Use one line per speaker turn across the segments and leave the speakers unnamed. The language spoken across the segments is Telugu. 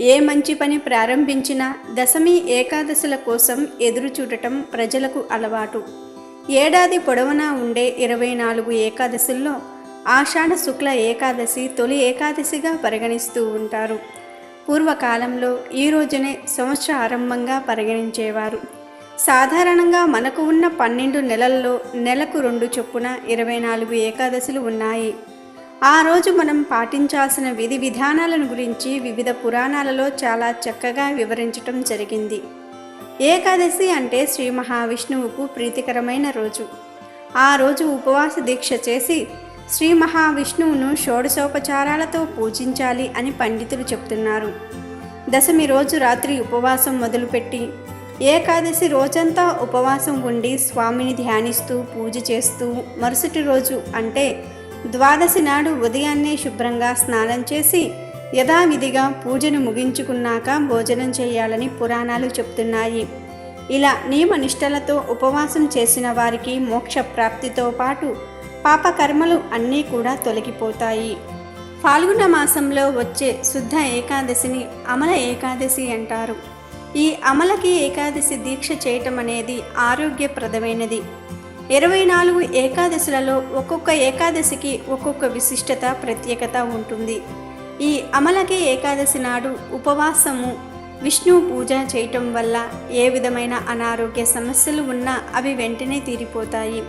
ఏ మంచి పని ప్రారంభించినా దశమి ఏకాదశుల కోసం ఎదురు చూడటం ప్రజలకు అలవాటు. ఏడాది పొడవునా ఉండే ఇరవై నాలుగు ఏకాదశుల్లో ఆషాఢ శుక్ల ఏకాదశి తొలి ఏకాదశిగా పరిగణిస్తూ ఉంటారు. పూర్వకాలంలో ఈ రోజునే సంవత్సర ఆరంభంగా పరిగణించేవారు. సాధారణంగా మనకు ఉన్న పన్నెండు నెలల్లో నెలకు రెండు చొప్పున ఇరవై నాలుగు ఏకాదశులు ఉన్నాయి. ఆ రోజు మనం పాటించాల్సిన విధి విధానాలను గురించి వివిధ పురాణాలలో చాలా చక్కగా వివరించటం జరిగింది. ఏకాదశి అంటే శ్రీ మహావిష్ణువుకు ప్రీతికరమైన రోజు. ఆ రోజు ఉపవాస దీక్ష చేసి శ్రీ మహావిష్ణువును షోడశోపచారాలతో పూజించాలి అని పండితులు చెప్తున్నారు. దశమి రోజు రాత్రి ఉపవాసం మొదలుపెట్టి ఏకాదశి రోజంతా ఉపవాసం ఉండి స్వామిని ధ్యానిస్తూ పూజ చేస్తూ మరుసటి రోజు అంటే ద్వాదశి నాడు ఉదయాన్నే శుభ్రంగా స్నానం చేసి యథావిధిగా పూజను ముగించుకున్నాక భోజనం చేయాలని పురాణాలు చెప్తున్నాయి. ఇలా నియమనిష్టలతో ఉపవాసం చేసిన వారికి మోక్ష ప్రాప్తితో పాటు పాపకర్మలు అన్నీ కూడా తొలగిపోతాయి. ఫాల్గుణ మాసంలో వచ్చే శుద్ధ ఏకాదశిని అమల ఏకాదశి అంటారు. ఈ అమలకి ఏకాదశి దీక్ష చేయటం అనేది ఆరోగ్యప్రదమైనది. ఇరవై నాలుగు ఏకాదశులలో ఒక్కొక్క ఏకాదశికి ఒక్కొక్క విశిష్టత ప్రత్యేకత ఉంటుంది. ఈ అమలకి ఏకాదశి నాడు ఉపవాసము విష్ణు పూజ చేయటం వల్ల ఏ విధమైన అనారోగ్య సమస్యలు ఉన్నా అవి వెంటనే తీరిపోతాయి.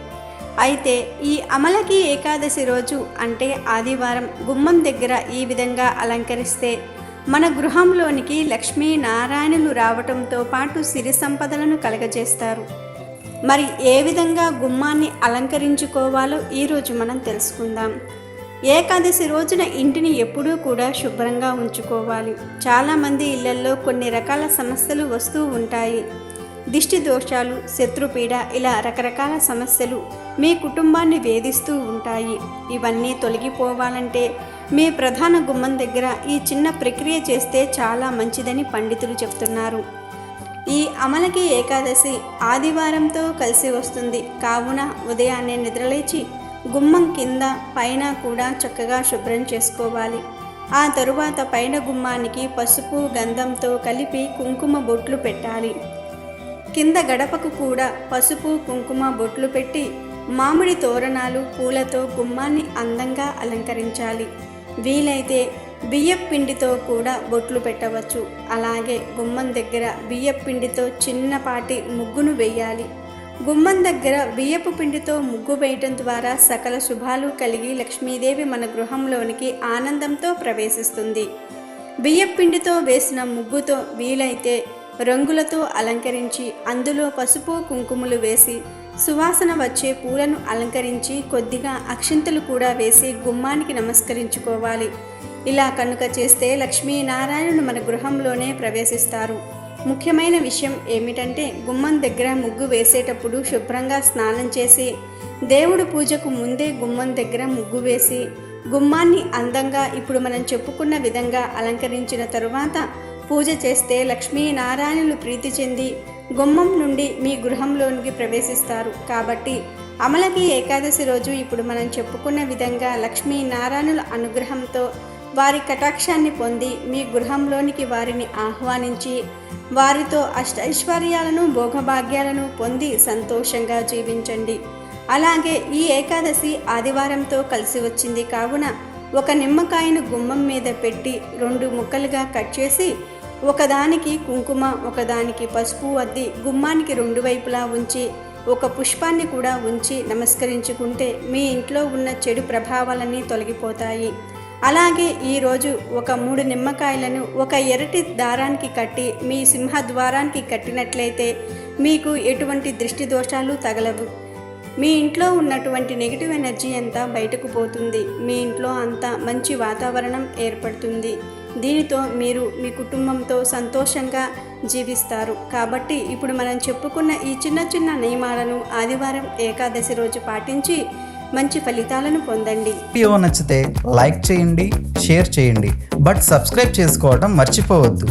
అయితే ఈ అమలకి ఏకాదశి రోజు అంటే ఆదివారం గుమ్మం దగ్గర ఈ విధంగా అలంకరిస్తే మన గృహంలోనికి లక్ష్మీ నారాయణులు రావటంతో పాటు సిరి సంపదలను కలగజేస్తారు. మరి ఏ విధంగా గుమ్మాన్ని అలంకరించుకోవాలో ఈరోజు మనం తెలుసుకుందాం. ఏకాదశి రోజున ఇంటిని ఎప్పుడూ కూడా శుభ్రంగా ఉంచుకోవాలి. చాలామంది ఇళ్ళల్లో కొన్ని రకాల సమస్యలు వస్తూ ఉంటాయి. దిష్టి దోషాలు శత్రుపీడ ఇలా రకరకాల సమస్యలు మీ కుటుంబాన్ని వేధిస్తూ ఉంటాయి. ఇవన్నీ తొలగిపోవాలంటే మీ ప్రధాన గుమ్మం దగ్గర ఈ చిన్న ప్రక్రియ చేస్తే చాలా మంచిదని పండితులు చెప్తున్నారు. ఈ అమలకి ఏకాదశి ఆదివారంతో కలిసి వస్తుంది. కావున ఉదయాన్నే నిద్రలేచి గుమ్మం కింద పైన కూడా చక్కగా శుభ్రం చేసుకోవాలి. ఆ తరువాత పైన గుమ్మానికి పసుపు గంధంతో కలిపి కుంకుమ బొట్లు పెట్టాలి. కింద గడపకు కూడా పసుపు కుంకుమ బొట్లు పెట్టి మామిడి తోరణాలు పూలతో గుమ్మాన్ని అందంగా అలంకరించాలి. వీలైతే బియ్యం పిండితో కూడా బొట్లు పెట్టవచ్చు. అలాగే గుమ్మం దగ్గర బియ్యం పిండితో చిన్నపాటి ముగ్గును వేయాలి. గుమ్మం దగ్గర బియ్యపు పిండితో ముగ్గు వేయటం ద్వారా సకల శుభాలు కలిగి లక్ష్మీదేవి మన గృహంలోనికి ఆనందంతో ప్రవేశిస్తుంది. బియ్యం పిండితో వేసిన ముగ్గుతో వీలైతే రంగులతో అలంకరించి అందులో పసుపు కుంకుమలు వేసి సువాసన వచ్చే పూలను అలంకరించి కొద్దిగా అక్షింతలు కూడా వేసి గుమ్మానికి నమస్కరించుకోవాలి. ఇలా కనుక చేస్తే లక్ష్మీనారాయణుడు మన గృహంలోనే ప్రవేశిస్తారు. ముఖ్యమైన విషయం ఏమిటంటే గుమ్మం దగ్గర ముగ్గు వేసేటప్పుడు శుభ్రంగా స్నానం చేసి దేవుడు పూజకు ముందే గుమ్మం దగ్గర ముగ్గు వేసి గుమ్మాన్ని అందంగా ఇప్పుడు మనం చెప్పుకున్న విధంగా అలంకరించిన తరువాత పూజ చేస్తే లక్ష్మీనారాయణులు ప్రీతి చెంది గుమ్మం నుండి మీ గృహంలోనికి ప్రవేశిస్తారు. కాబట్టి అమలకి ఏకాదశి రోజు ఇప్పుడు మనం చెప్పుకున్న విధంగా లక్ష్మీనారాయణుల అనుగ్రహంతో వారి కటాక్షాన్ని పొంది మీ గృహంలోనికి వారిని ఆహ్వానించి వారితో అష్టైశ్వర్యాలను భోగభాగ్యాలను పొంది సంతోషంగా జీవించండి. అలాగే ఈ ఏకాదశి ఆదివారంతో కలిసి వచ్చింది కావున ఒక నిమ్మకాయను గుమ్మం మీద పెట్టి రెండు ముక్కలుగా కట్ చేసి ఒకదానికి కుంకుమ ఒకదానికి పసుపు అద్ది గుమ్మానికి రెండు వైపులా ఉంచి ఒక పుష్పాన్ని కూడా ఉంచి నమస్కరించుకుంటే మీ ఇంట్లో ఉన్న చెడు ప్రభావాలన్నీ తొలగిపోతాయి. అలాగే ఈరోజు ఒక మూడు నిమ్మకాయలను ఒక ఎరటి దారానికి కట్టి మీ సింహద్వారానికి కట్టినట్లయితే మీకు ఎటువంటి దృష్టి దోషాలు తగలవు. మీ ఇంట్లో ఉన్నటువంటి నెగిటివ్ ఎనర్జీ అంతా బయటకు పోతుంది. మీ ఇంట్లో అంతా మంచి వాతావరణం ఏర్పడుతుంది. దీనితో మీరు మీ కుటుంబంతో సంతోషంగా జీవిస్తారు. కాబట్టి ఇప్పుడు మనం చెప్పుకున్న ఈ చిన్న చిన్న నియమాలను ఆదివారం ఏకాదశి రోజు పాటించి మంచి ఫలితాలను పొందండి.
వీడియో నచ్చితే లైక్ చేయండి షేర్ చేయండి. బట్ సబ్స్క్రైబ్ చేసుకోవడం మర్చిపోవద్దు.